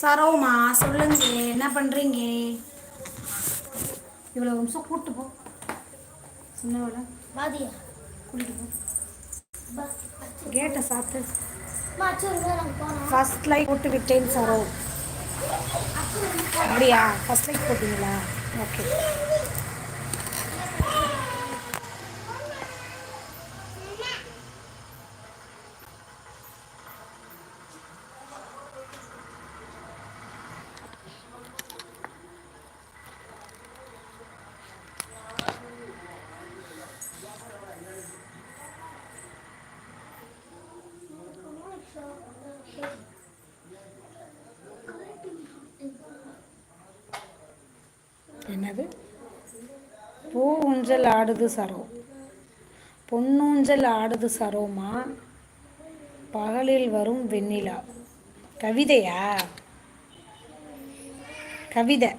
சரோமா சொல்லுங்க. என்ன பண்ணுறீங்க இவ்வளோ நிமிஷம் கூப்பிட்டு போ. சின்னவளை பாதியா கூட்டிட்டு போ. கேட்டை போனோம் ஃபர்ஸ்ட் லைக் போட்டு விட்டேன் சரோ. அப்படியா? ஃபர்ஸ்ட் லைக் போட்டீங்களா? ஓகே என்னது பொன்னூஞ்சல் ஊஞ்சல் ஆடுது சரோ பொன்னூஞ்சல் ஆடுது சரோமா. பகலில் வரும் வெண்ணிலா. கவிதையா? கவிதை.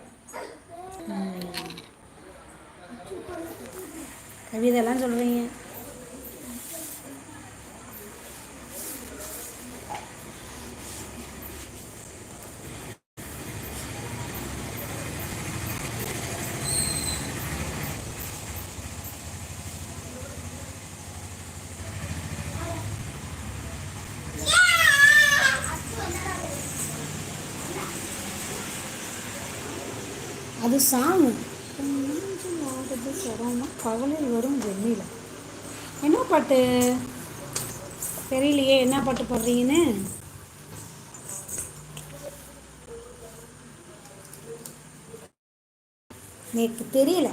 கவிதைலாம் சொல்கிறீங்க அது சாங் ஆடுது சரோமா கவலில் வரும் வெண்ணில என்ன பாட்டு? தெரியலையே என்ன பாட்டு பாடுறீங்கன்னு? எனக்கு தெரியல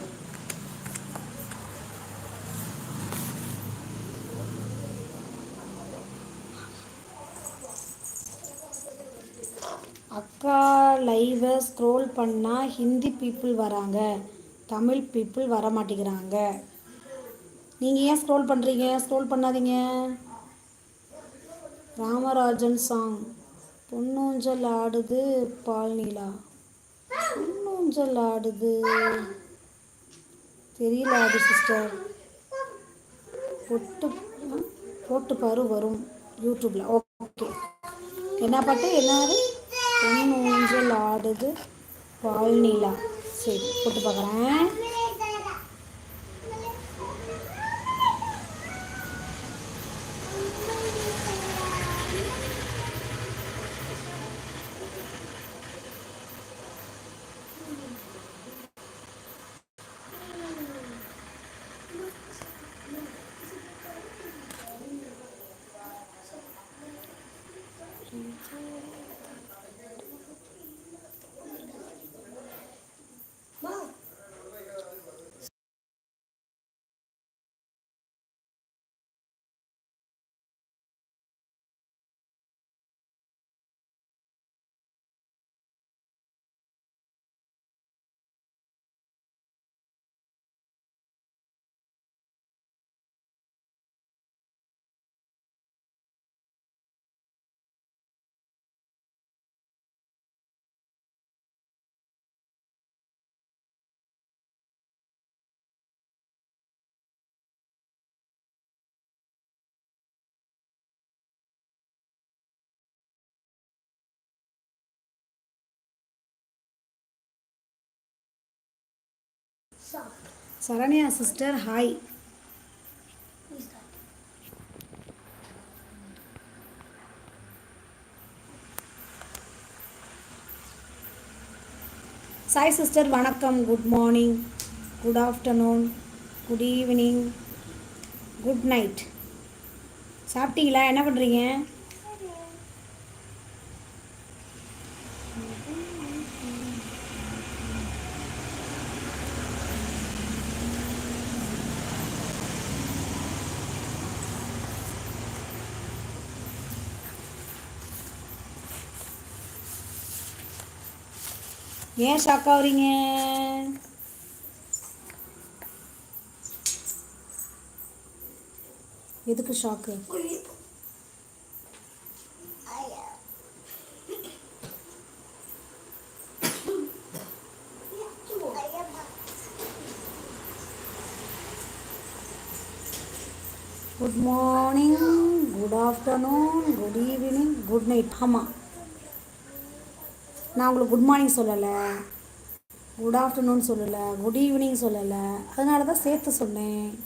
அக்கா லைவை ஸ்க்ரோல் பண்ணால் ஹிந்தி பீப்புள் வராங்க. தமிழ் பீப்புள் வர மாட்டேங்கிறாங்க நீங்கள் ஏன் ஸ்க்ரோல் பண்ணுறீங்க ஸ்க்ரோல் பண்ணாதீங்க. ராமராஜன் சாங் பொன்னூஞ்சல் ஆடுது பால் நீலா பொன்னூஞ்சல் ஆடுது. தெரியல அது சிஸ்டர் பொட்டு போட்டு பாரு வரும். யூடியூப்பில் ஓகே என்ன பாட்டு? என்னது பொன் ஊஞ்சல் ஆடுது. பால் நீலா சரி போட்டு பார்க்குறேன். Saranya sister hi Sai sister வணக்கம். Good morning good afternoon good evening good night சாப்பிட்டீங்களா? என்ன பண்ணுறீங்க ஏன் ஷாக் ஆகுறீங்க எதுக்கு shock good morning good afternoon good evening good night ஆமாம் நான் உங்களுக்கு குட் மார்னிங் சொல்லலை. குட் ஆஃப்டர்நூன் சொல்லலை. குட் ஈவினிங் சொல்லலை. அதனால தான் சேர்த்து சொன்னேன்.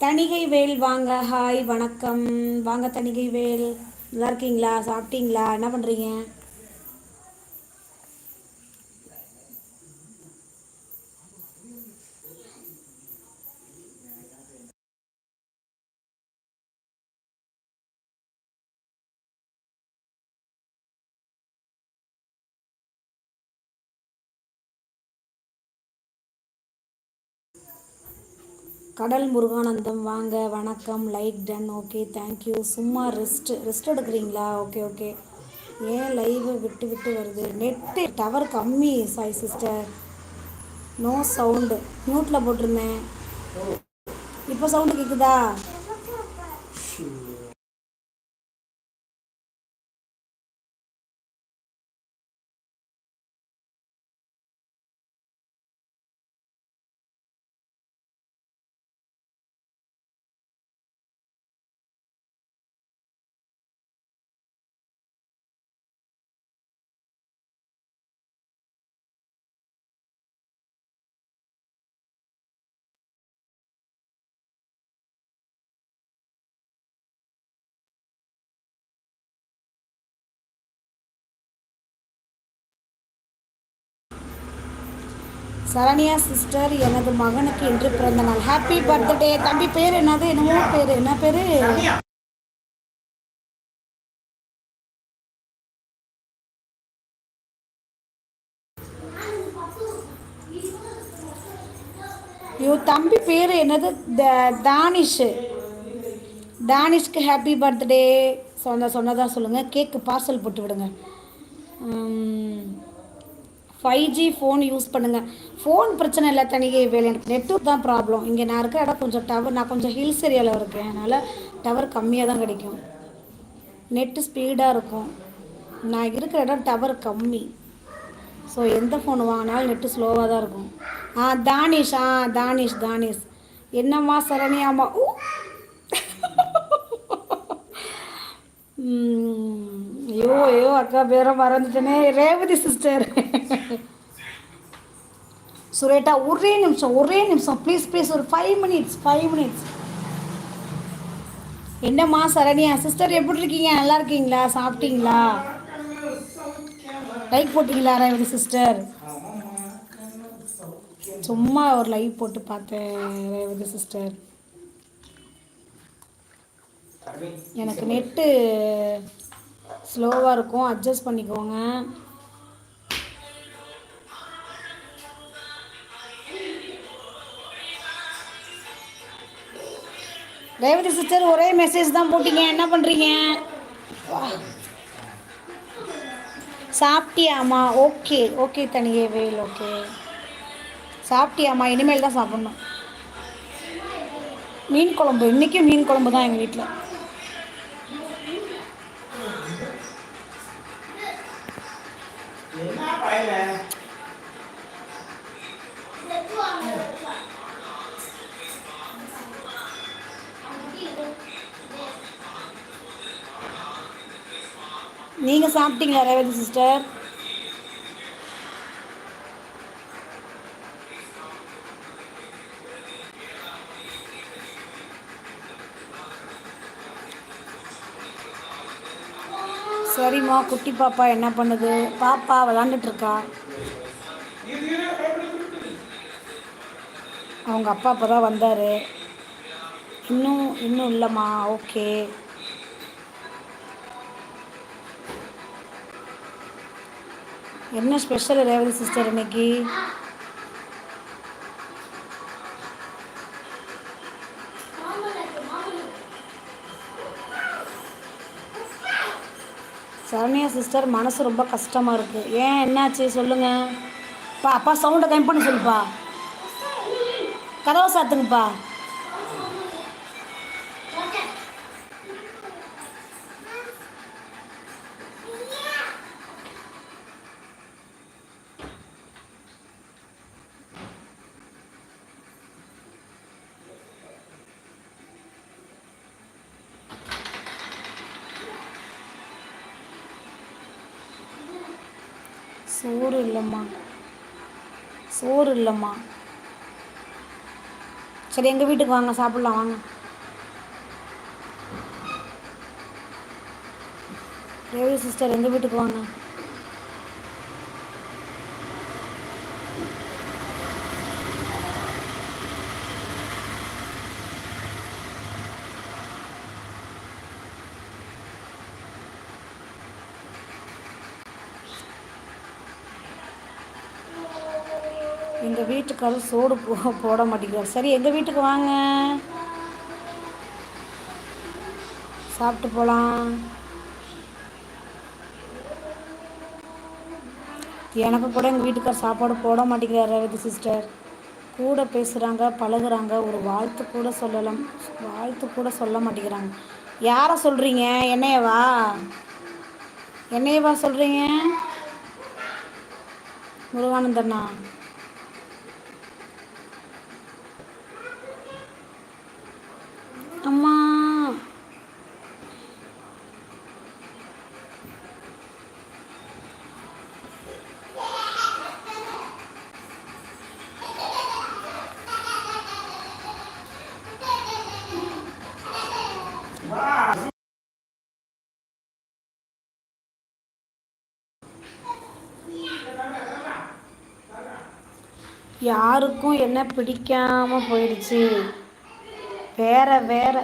தணிகை வேல் வாங்க ஹாய் வணக்கம். வாங்க தணிகை வேல் நல்லா இருக்கீங்களா? சாப்பிட்டீங்களா? என்ன பண்ணுறீங்க கடல் முருகானந்தம் வாங்க வணக்கம் like done okay thank you சும்மா ரெஸ்ட் ரெஸ்ட் எடுக்கிறீங்களா? ஓகே ஓகே ஏன் லைவை விட்டு விட்டு வருது? நெட்டு டவர் கம்மி சாய் சிஸ்டர் நோ சவுண்டு மியூட்டில் போட்டிருந்தேன். இப்போ சவுண்டு கேட்குதா சரண்யா சிஸ்டர் எனது மகனுக்கு இன்று பிறந்த நாள். ஹாப்பி பர்த்டே தம்பி பேர் என்னது? என்னமோ பேர். என்ன பேர்? ஐயோ தம்பி பேர் என்னது? தானிஷ். தானிஷ்க்கு ஹாப்பி பர்த்டே சொன்ன சொன்னதா சொல்லுங்கள் கேக்கு பார்சல் போட்டு விடுங்க. ஃபைவ் ஜி ஃபோன் யூஸ் பண்ணுங்கள் ஃபோன் பிரச்சனை இல்லை தனிகை வேலை எனக்கு. நெட்ஒர்க் தான் ப்ராப்ளம் இங்கே நான் இருக்கிற இடம் கொஞ்சம் டவர் நான் கொஞ்சம் ஹில்ஸ் ஏரியாவில் இருக்கேன். அதனால் டவர் கம்மியாக தான் கிடைக்கும். நெட்டு ஸ்பீடாக இருக்கும். நான் இருக்கிற இடம் டவர் கம்மி. ஸோ எந்த ஃபோன் வாங்கினாலும் நெட்டு ஸ்லோவாக தான் இருக்கும். ஆ தானிஷ் ஆ தானிஷ் தானிஷ். என்னம்மா சரணியாம்மா? ஊ ம், ஐயோ ஐயோ அக்கா பேரை மறந்துட்டேனே. ரேவதி சிஸ்டர் சுரேட்டா ஒரே நிமிஷம் ஒரே நிமிஷம். ப்ளீஸ் ப்ளீஸ் ஒரு ஃபைவ் மினிட்ஸ் ஃபைவ் மினிட்ஸ் என்னம்மா சரணியா சிஸ்டர் எப்படி இருக்கீங்க? நல்லா இருக்கீங்களா? சாப்பிட்டீங்களா? லைக் போட்டிங்களா ரேவதி சிஸ்டர் சும்மா ஒரு லைவ் போட்டு பார்த்தேன் ரேவதி சிஸ்டர் எனக்கு நெட்டு ஸ்லோவாக இருக்கும். அட்ஜஸ்ட் பண்ணிக்கோங்க. ரேவதி சிஸ்டர் ஒரே மெசேஜ் தான் போட்டீங்க. என்ன பண்ணுறீங்க சாப்பிட்டியாம்மா? ஓகே ஓகே தனியே வேல் ஓகே சாப்பிட்டியாம்மா? இனிமேல் தான் சாப்பிட்ணும். மீன் குழம்பு. இன்றைக்கும் மீன் குழம்பு தான் எங்கள் வீட்டில் என்ன நீங்கள் சாப்பிட்டீங்களா ரேவதி சிஸ்டர்? சரிம்மா குட்டி பாப்பா என்ன பண்ணுது? பாப்பா விளாண்டுட்ருக்கா அவங்க அப்பா அப்போ தான் வந்தார். இன்னும் இன்னும் இல்லைம்மா ஓகே. என்ன ஸ்பெஷல் ரேவதி சிஸ்டர் இன்னைக்கு? சரண்யா சிஸ்டர் மனசு ரொம்ப கஷ்டமாக இருக்குது ஏன் என்னாச்சு? சொல்லுங்கள் பா அப்பா சவுண்டை கம்மி பண்ண சொல்லுப்பா. கதவை சாத்துங்கப்பா. சோறு இல்லைம்மா. சோறு இல்லைம்மா. சரி எங்கள் வீட்டுக்கு வாங்க சாப்பிட்லாம் வாங்க. ரேவி சிஸ்டர் எங்கள் வீட்டுக்கு வாங்க? எங்கள் வீட்டுக்காரர் சோடு போ போட மாட்டேங்கிறார். சரி எங்கள் வீட்டுக்கு வாங்க. சாப்பிட்டு போகலாம் எனக்கு கூட எங்கள் வீட்டுக்கார் சாப்பாடு போட மாட்டேங்கிறார் ரேவதி சிஸ்டர் கூட பேசுகிறாங்க பழகுறாங்க. ஒரு வாழ்த்து கூட சொல்லலாம். வாழ்த்து கூட சொல்ல மாட்டேங்கிறாங்க. யாரை சொல்கிறீங்க என்னையவா? என்னையவா சொல்கிறீங்க முருகானந்தண்ணா. யாருக்கும் என்ன பிடிக்காம போயிடுச்சு? வேற வேற.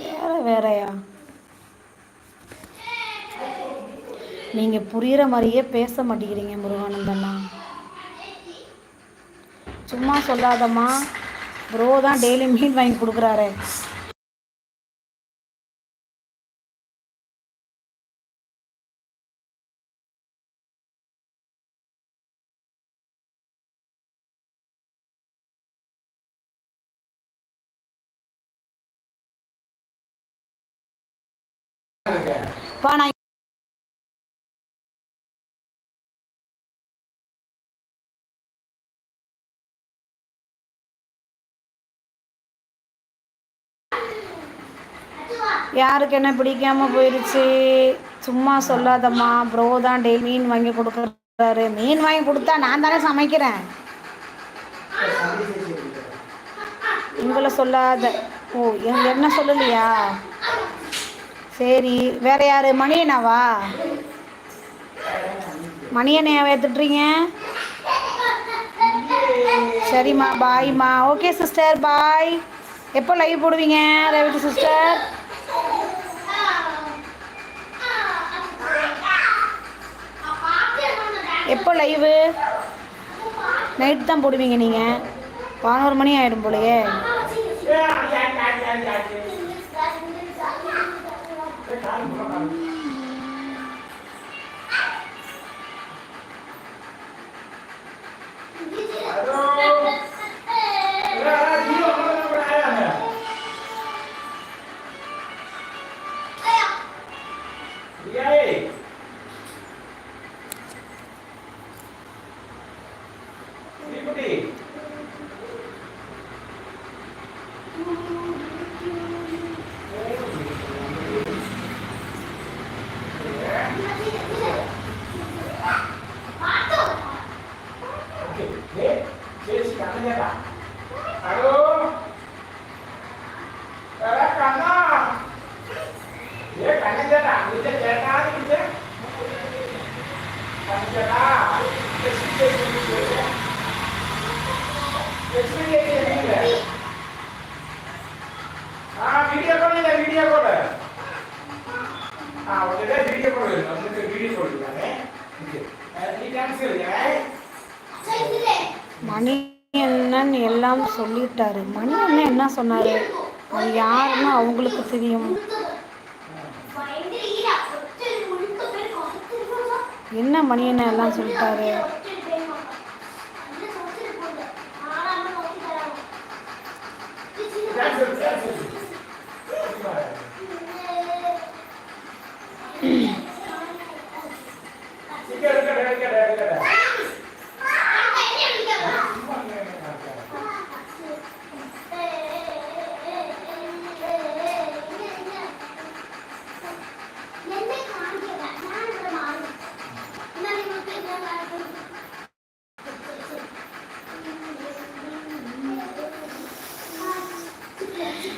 வேற வேறையா? நீங்கள் புரிகிற மாதிரியே பேச மாட்டேங்கிறீங்க முருகானந்தண்ணா சும்மா சொல்லாதம்மா. ப்ரோ தான் டெய்லி மீன் வாங்கி கொடுக்குறாரு. நான் யாருக்கு என்ன பிடிக்காம போயிடுச்சு சும்மா சொல்லாதம்மா. ப்ரோ தான் டெய்லி மீன் வாங்கி கொடுக்குறாரு. மீன் வாங்கி கொடுத்தா நான் தானே சமைக்கிறேன். உங்களை சொல்லாத. ஓ என்ன சொல்லலையா? சரி வேற யாரு? மணியனாவா மணியனை திட்டுறீங்க சரிம்மா பாய்மா ஓகே சிஸ்டர் பாய் எப்போ லைவ் போடுவீங்க? ரவிட்டு சிஸ்டர் எப்போ லைவு நைட் தான் போடுவீங்க நீங்கள் பதினோரு மணி ஆகிடும் போலயே. ఇంకోటి மணி அண்ணன் எல்லாம் சொல்லிட்டாரு. மணி அண்ணன் என்ன சொன்னாரு? அது யாருன்னு அவங்களுக்கு தெரியும். என்ன மணி அண்ணன் எல்லாம் சொல்லிட்டாரு?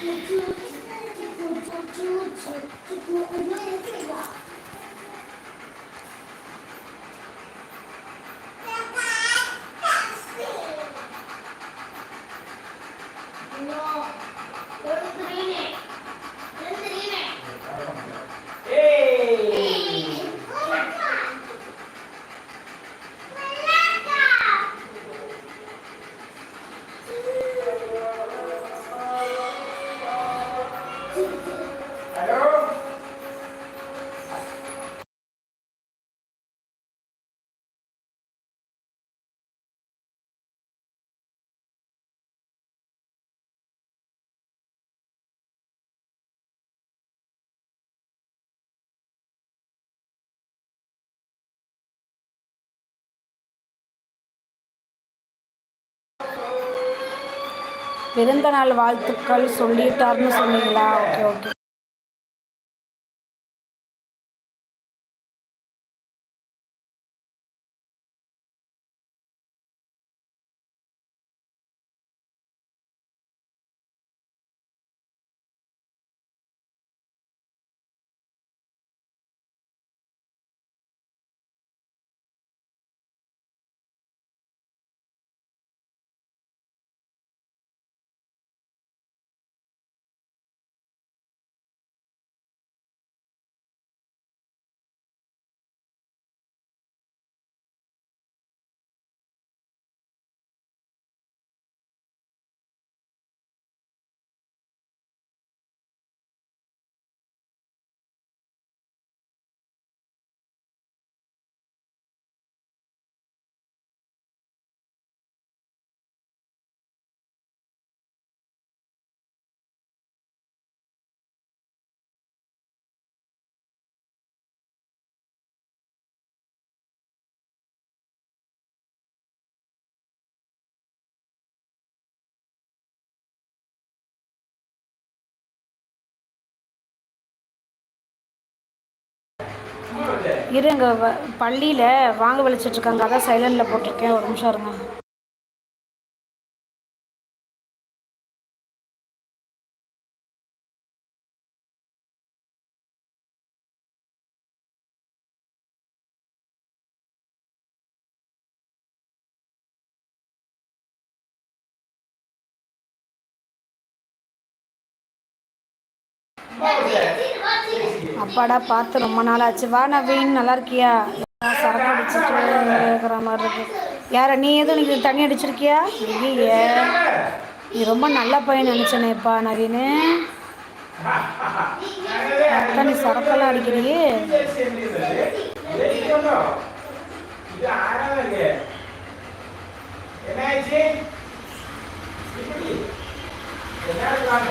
気持ちいい。பிறந்த நாள் வாழ்த்துக்கள் சொல்லிட்டாருன்னு சொன்னீங்களா? Okay okay. இருங்க வ- பள்ளியில் வாங்க விழிச்சிட்ருக்காங்க இருக்காங்க அதான் சைலண்டில் போட்டிருக்கேன். ஒரு நிமிஷம் இருங்க. அப்பாடா பார்த்து ரொம்ப நாள் ஆச்சு வா நவீன் நல்லா இருக்கியா? சரக்கு அடிச்சிட்டு இருக்கிற மாதிரி இருக்கு. யார நீ எதுவும் நீ தண்ணி அடிச்சிருக்கியா? ஐயே நீ ரொம்ப நல்ல பையன் நினச்சனேப்பா நவீன். அதான் நீ சரக்கெல்லாம் அடிக்கிறியே. என்ன